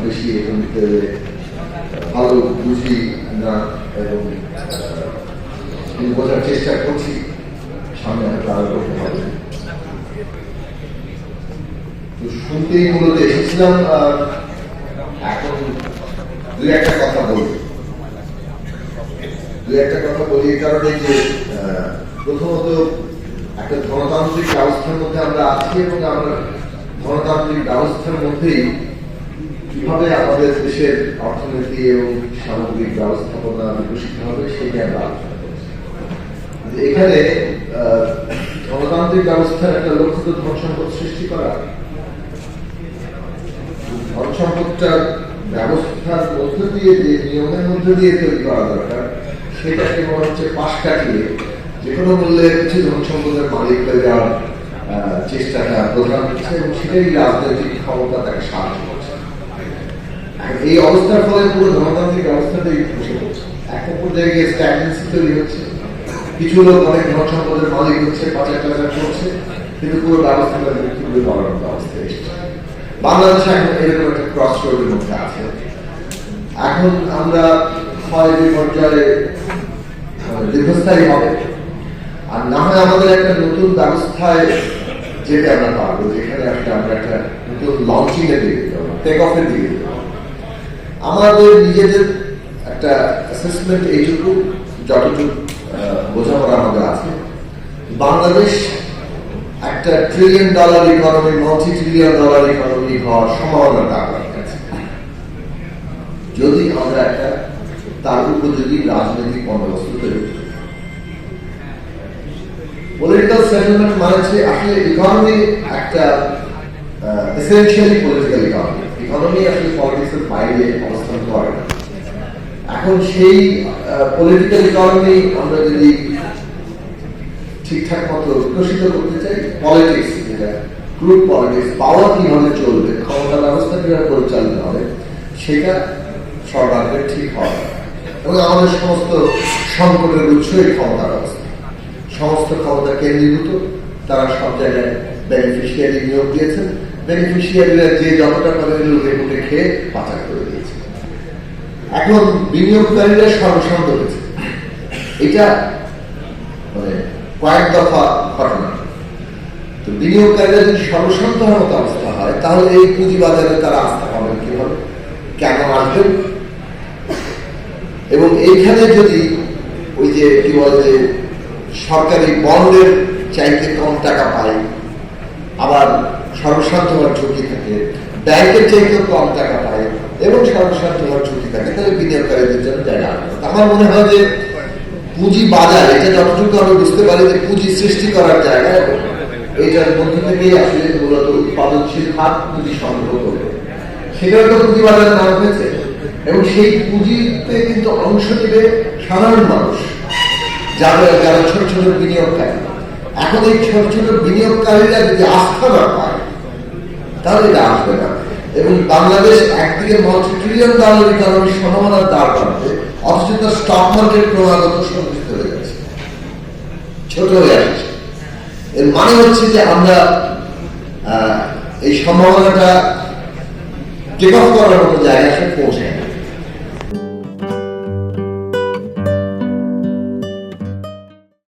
বেশি ভালো বুঝি না এবং বোঝার চেষ্টা করছি সামনে আরও করতে শুনতেই মূলত এসেছিলাম এখন দুই একটা কথা বলব দুই একটা কথা বলি এই কারণে যে প্রথমত একটা ধনতান্ত্রিক ব্যবস্থার মধ্যে আমরা আছি এবং আমরা ধনতান্ত্রিক ব্যবস্থার মধ্যেই কীভাবে আমাদের দেশের অর্থনীতি এবং সামগ্রিক ব্যবস্থাপনা বিকশিত হবে সেটা আমরা আলোচনা এখানে আহ, ধনতান্ত্রিক ব্যবস্থার একটা লক্ষ্য তো ধন সম্পদ সৃষ্টি করা। ধন সম্পদটা ব্যবস্থার মধ্য দিয়ে যে নিয়মের মধ্য দিয়ে তৈরি করা দরকার সেটাকে মনে হচ্ছে পাশ কাটিয়ে যে কোনো মূল্যে কিছু ধন সম্পদের মালিক হয়ে যাওয়ার চেষ্টাটা প্রধান হচ্ছে এবং সেটাই রাজনৈতিক ক্ষমতা তাকে সাহায্য করছে। এই অবস্থার ফলে পুরো ধনতান্ত্রিক ব্যবস্থাটাই বসে পড়ছে। পর্যায়ে গিয়ে তৈরি হচ্ছে। কিছু লোক অনেক ধন সম্পদের মালিক হচ্ছে, পাচার টাচার করছে, কিন্তু পুরো ব্যবস্থাটা অবস্থায় এসেছে। বাংলাদেশ এখন এরকম একটা ক্রস রোডের মধ্যে আছে। এখন আমরা হয় যে পর্যায়ে দীর্ঘস্থায়ী হবে। আর না হয় আমাদের একটা নতুন ব্যবস্থায় যেতে আমরা পারব, যেখানে একটা আমরা একটা নতুন লঞ্চিং এর দিকে টেক অফের দিকে যেতে পারব। আমাদের নিজেদের একটা অ্যাসেসমেন্ট এইটুকু, যতটুকু বোঝাপড়া আমাদের আছে বাংলাদেশ একটা trillion dollar economy multi trillion dollar economy হওয়ার কাছে যদি আমরা একটা তার উপযোগী রাজনৈতিক বন্দোবস্ত তৈরি করি পলিটিক্যাল সেটেলমেন্ট মানে আসলে ইকোনমি একটা এসেনশিয়ালি পলিটিক্যাল ইকোনমি ইকোনমি আসলে পলিটিক্সের বাইরে অবস্থান করে এখন সেই পলিটিক্যাল ইকোনমি আমরা যদি ঠিকঠাক মতো বিকশিত করতে চাই পলিটিক্স যেটা গ্রুপ পলিটিক্স পাওয়ার কীভাবে চলবে, ক্ষমতা ব্যবস্থা কীভাবে পরিচালিত হবে, সেটা সরকারকে ঠিক দরকার। এবং আমাদের সমস্ত সংকটের উৎসই ক্ষমতা ব্যবস্থা। সমস্ত ক্ষমতা কেন্দ্রীভূত তারা সব জায়গায় বেনিফিশিয়ারি নিয়োগ দিয়েছেন। বেনিফিশিয়ারিরা যে যতটা করে লুটে ফুটে খেয়ে পাচার করে দিয়েছে। এখন বিনিয়োগকারীরা সর্বশান্ত হয়েছে এটা মানে কয়েক দফা ঘটনা। তো বিনিয়োগকারীরা যদি সর্বশান্ত হওয়ার মতো অবস্থা হয়, তাহলে এই পুঁজিবাজারে তারা আস্থা পাবেন কি কীভাবে? কেন আসবেন? এবং এইখানে যদি ওই যে কি বলে যে সরকারি বন্ডের চাইতে কম টাকা পায় আবার সর্বশান্ত হওয়ার ঝুঁকি থাকে, ব্যাংকের চাইতেও কম টাকা পায় এবং সর্বশান্ত হওয়ার ঝুঁকি থাকে, তাহলে বিনিয়োগকারীদের জন্য জায়গা আমার মনে হয় যে পুঁজি বাজার, এটা যতটুকু আমি বুঝতে পারি যে পুঁজি সৃষ্টি করার জায়গা এইটার মধ্য থেকেই আসলে মূলত উৎপাদনশীল হাত পুঁজি সংগ্রহ করবে। সেটাও তো পুঁজি বাজারে নাম হয়েছে, এবং সেই পুঁজিতে কিন্তু অংশ নেবে সাধারণ মানুষ। যারা যারা ছোট ছোট বিনিয়োগকারী। এখন এই ছোট ছোট বিনিয়োগকারীরা যদি আস্থা না পায়, তাহলে এটা আসবে না। এবং বাংলাদেশ একদিকে মাল্টি ট্রিলিয়ন ডলার ইকোনমির সম্ভাবনার দ্বার প্রান্তে অথচ তার স্টক মার্কেট ক্রমাগত সন্তুষ্ট হয়ে গেছে। ছোট হয়ে আসছে। এর মানে হচ্ছে যে আমরা এই সম্ভাবনাটা টেক অফ করার মতো জায়গায় না।